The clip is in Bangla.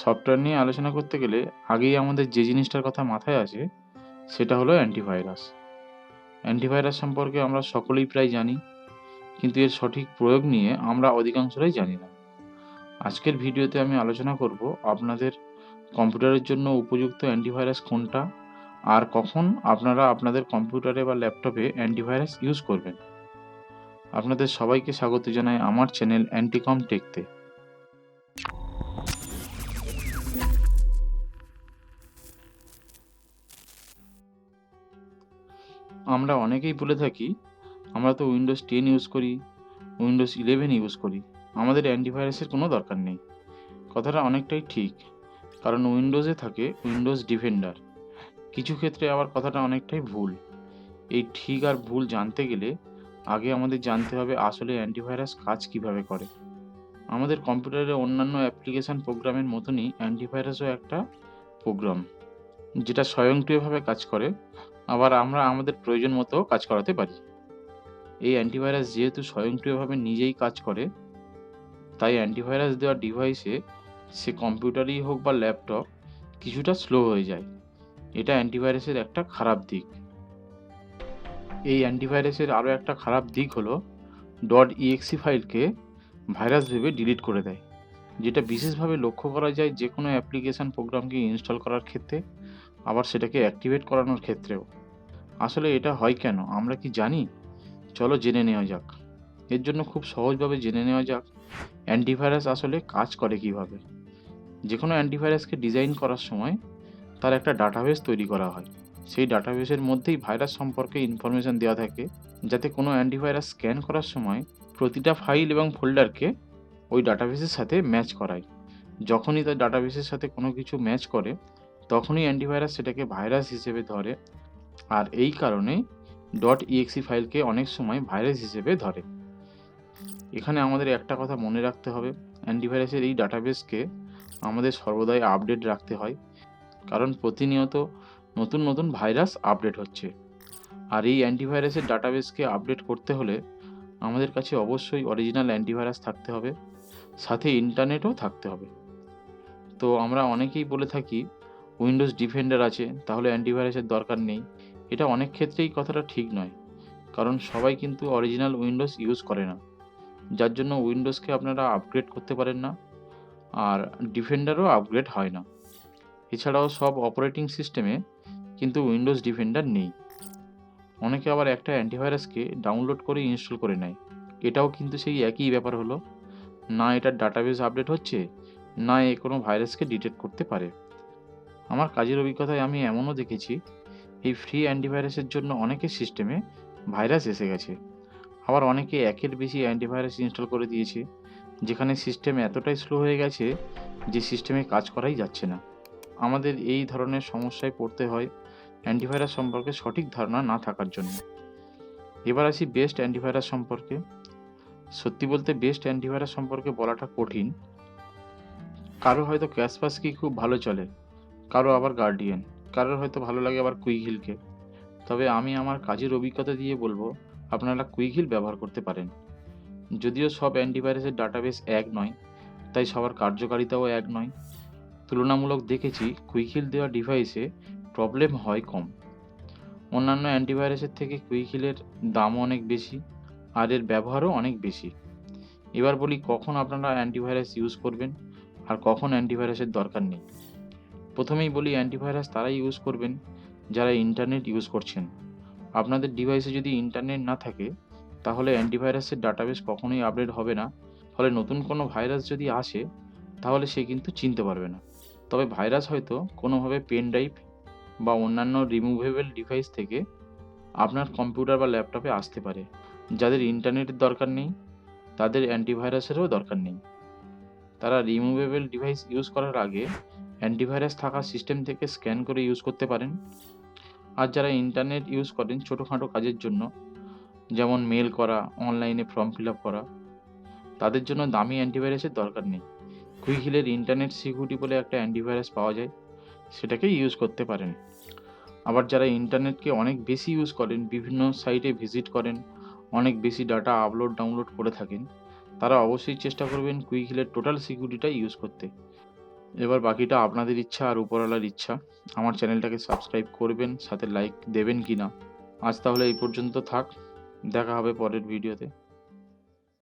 সফটওয়্যার নিয়ে আলোচনা করতে গেলে আগেই আমাদের যে জিনিসটার কথা মাথায় আসে সেটা হলো অ্যান্টিভাইরাস অ্যান্টিভাইরাস সম্পর্কে আমরা সকলেই প্রায় জানি, কিন্তু এর সঠিক প্রয়োগ নিয়ে আমরা অধিকাংশরাই জানি না। আজকের ভিডিওতে আমি আলোচনা করব আপনাদের কম্পিউটারের জন্য উপযুক্ত অ্যান্টিভাইরাস কোনটা, আর কখন আপনারা আপনাদের কম্পিউটারে বা ল্যাপটপে অ্যান্টিভাইরাস ইউজ করবেন। আপনাদের সবাইকে স্বাগত জানাই আমার চ্যানেল অ্যান্টিকম টেকতে আমরা অনেকেই বলে থাকি, আমরা তো উইন্ডোজ টেন ইউজ করি উইন্ডোজ ইলেভেন ইউজ করি। আমাদের অ্যান্টিভাইরাসের কোনো দরকার নেই। কথাটা অনেকটাই ঠিক, কারণ উইন্ডোজে থাকে উইন্ডোজ ডিফেন্ডার কিছু ক্ষেত্রে আবার কথাটা অনেকটাই ভুল। এই ঠিক আর ভুল জানতে গেলে আগে আমাদের জানতে হবে আসলে অ্যান্টিভাইরাস কাজ কীভাবে করে। আমাদের কম্পিউটারে অন্যান্য অ্যাপ্লিকেশান প্রোগ্রামের মতনই অ্যান্টিভাইরাসও একটা প্রোগ্রাম যেটা স্বয়ংক্রিয়ভাবে কাজ করে। আবার আমরা আমাদের প্রয়োজন মতো কাজ করাতে পারি। এই অ্যান্টিভাইরাস যেহেতু স্বয়ংক্রিয়ভাবে নিজেই কাজ করে, তাই অ্যান্টিভাইরাস দেওয়া ডিভাইসে সে কম্পিউটারই হোক বা ল্যাপটপ কিছুটা স্লো হয়ে যায়। এটা অ্যান্টিভাইরাসের একটা খারাপ দিক। এই অ্যান্টিভাইরাসের আরও একটা খারাপ দিক হলো ডট ইএক্সি ফাইলকে ভাইরাস ভেবে ডিলিট করে দেয়, যেটা বিশেষভাবে লক্ষ্য করা যায় যে কোনো অ্যাপ্লিকেশান প্রোগ্রামকে ইনস্টল করার ক্ষেত্রে, আবার সেটাকে অ্যাক্টিভেট করানোর ক্ষেত্রেও। আসলে এটা হয় কেন? আমরা কি জানি? চলো জেনে নেওয়া যাক। এর জন্য খুব সহজভাবে জেনে নেওয়া যাক অ্যান্টিভাইরাস আসলে কাজ করে কীভাবে। যে কোনো অ্যান্টিভাইরাসকে ডিজাইন করার সময় তার একটা ডাটাবেস তৈরি করা হয়। সেই ডাটাবেসের মধ্যেই ভাইরাস সম্পর্কে ইনফরমেশান দেওয়া থাকে, যাতে কোনো অ্যান্টিভাইরাস স্ক্যান করার সময় প্রতিটা ফাইল এবং ফোল্ডারকে ওই ডাটাবেসের সাথে ম্যাচ করায়। যখনই তার ডাটাবেসের সাথে কোনো কিছু ম্যাচ করে, তখনই অ্যান্টিভাইরাস সেটাকে ভাইরাস হিসেবে ধরে আর এই কারণে ডট ইএক্সি ফাইলকে অনেক সময় ভাইরাস হিসেবে ধরে। এখানে আমাদের একটা কথা মনে রাখতে হবে অ্যান্টিভাইরাসের এই ডাটাবেসকে আমাদের সর্বদাই আপডেট রাখতে হয়, কারণ প্রতিনিয়ত নতুন নতুন ভাইরাস আপডেট হচ্ছে। আর এই অ্যান্টিভাইরাসের ডাটাবেসকে আপডেট করতে হলে আমাদের কাছে অবশ্যই অরিজিনাল অ্যান্টিভাইরাস থাকতে হবে, সাথে ইন্টারনেটও থাকতে হবে। তো আমরা অনেকেই বলে থাকি উইন্ডোজ ডিফেন্ডার আছে, তাহলে অ্যান্টিভাইরাসের দরকার নেই। এটা অনেক ক্ষেত্রেই কথাটা ঠিক নয়, কারণ সবাই কিন্তু অরিজিনাল উইন্ডোজ ইউজ করে না। যার জন্য উইন্ডোজকে আপনারা আপগ্রেড করতে পারেন না, আর ডিফেন্ডারও আপগ্রেড হয় না। এছাড়াও সব অপারেটিং সিস্টেমে কিন্তু উইন্ডোজ ডিফেন্ডার নেই। অনেকে আবার একটা অ্যান্টিভাইরাসকে ডাউনলোড করে ইনস্টল করে নেয়। এটাও কিন্তু সেই একই ব্যাপার হলো। না এটার ডাটাবেস আপডেট হচ্ছে, না এ কোনো ভাইরাসকে ডিটেক্ট করতে পারে। আমার কাজের অভিজ্ঞতায় আমি এমনও দেখেছি এই ফ্রি অ্যান্টিভাইরাসের জন্য অনেকের সিস্টেমে ভাইরাস এসে গেছে। আবার অনেকে একের বেশি অ্যান্টিভাইরাস ইনস্টল করে দিয়েছে, যেখানে সিস্টেম এতটাই স্লো হয়ে গেছে যে সিস্টেমে কাজ করাই যাচ্ছে না। আমাদের এই ধরনের সমস্যায় পড়তে হয় অ্যান্টিভাইরাস সম্পর্কে সঠিক ধারণা না থাকার জন্য। এবার আসি বেস্ট অ্যান্টিভাইরাস সম্পর্কে। সত্যি বলতে বেস্ট অ্যান্টিভাইরাস সম্পর্কে বলাটা কঠিন। কারও হয়তো ক্যাশপাস কি খুব ভালো চলে, কারও আবার গার্ডিয়ান কারোর হয়তো ভালো লাগে আবার কুইকহিলকে তবে আমি আমার কাজের অভিজ্ঞতা দিয়ে বলব, আপনারা কুইকহিল ব্যবহার করতে পারেন। যদিও সব অ্যান্টিভাইরাসের ডাটাবেস এক নয়, তাই সবার কার্যকারিতাও এক নয়। তুলনামূলক দেখেছি কুইকহিল দেওয়া ডিভাইসে প্রবলেম হয় কম। অন্যান্য অ্যান্টিভাইরাসের থেকে কুইকহিলের দামও অনেক বেশি, আর এর ব্যবহারও অনেক বেশি। এবার বলি কখন আপনারা অ্যান্টিভাইরাস ইউজ করবেন, আর কখন অ্যান্টিভাইরাসের দরকার নেই। প্রথমেই বলি অ্যান্টিভাইরাস তারাই ইউজ করবেন, যারা ইন্টারনেট ইউজ করছেন। আপনাদের ডিভাইসে যদি ইন্টারনেট না থাকে, তাহলে অ্যান্টিভাইরাসের ডাটাবেস কখনোই আপডেট হবে না। ফলে নতুন কোনো ভাইরাস যদি আসে, তাহলে সে কিন্তু চিনতে পারবে না। তবে ভাইরাস হয়তো কোনোভাবে পেন ড্রাইভ বা অন্যান্য রিমুভেবল ডিভাইস থেকে আপনার কম্পিউটার বা ল্যাপটপে আসতে পারে। যাদের ইন্টারনেটের দরকার নেই, তাদের অ্যান্টিভাইরাসেরও দরকার নেই। তারা রিমুভেবল ডিভাইস ইউজ করার আগে অ্যান্টিভাইরাস থাকা সিস্টেম থেকে স্ক্যান করে ইউজ করতে পারেন। আর যারা ইন্টারনেট ইউজ করেন ছোটোখাটো কাজের জন্য, যেমন মেল করা, অনলাইনে ফর্ম ফিল আপ করা, তাদের জন্য দামি অ্যান্টিভাইরাসের দরকার নেই। কুইকহিলের ইন্টারনেট সিকিউরিটি বলে একটা অ্যান্টিভাইরাস পাওয়া যায়, সেটাকে ইউজ করতে পারেন। আবার যারা ইন্টারনেটকে অনেক বেশি ইউজ করেন, বিভিন্ন সাইটে ভিজিট করেন, অনেক বেশি ডাটা আপলোড, ডাউনলোড করে থাকেন, তারা অবশ্যই চেষ্টা করবেন কুইকহিলের টোটাল সিকিউরিটিটা ইউজ করতে। এবার বাকিটা আপনাদের ইচ্ছা আর উপরওয়ালার ইচ্ছা। আমার চ্যানেলটাকে সাবস্ক্রাইব করবেন, সাথে লাইক দেবেন কি না আজ তাহলে এই পর্যন্ত থাক। দেখা হবে পরের ভিডিওতে।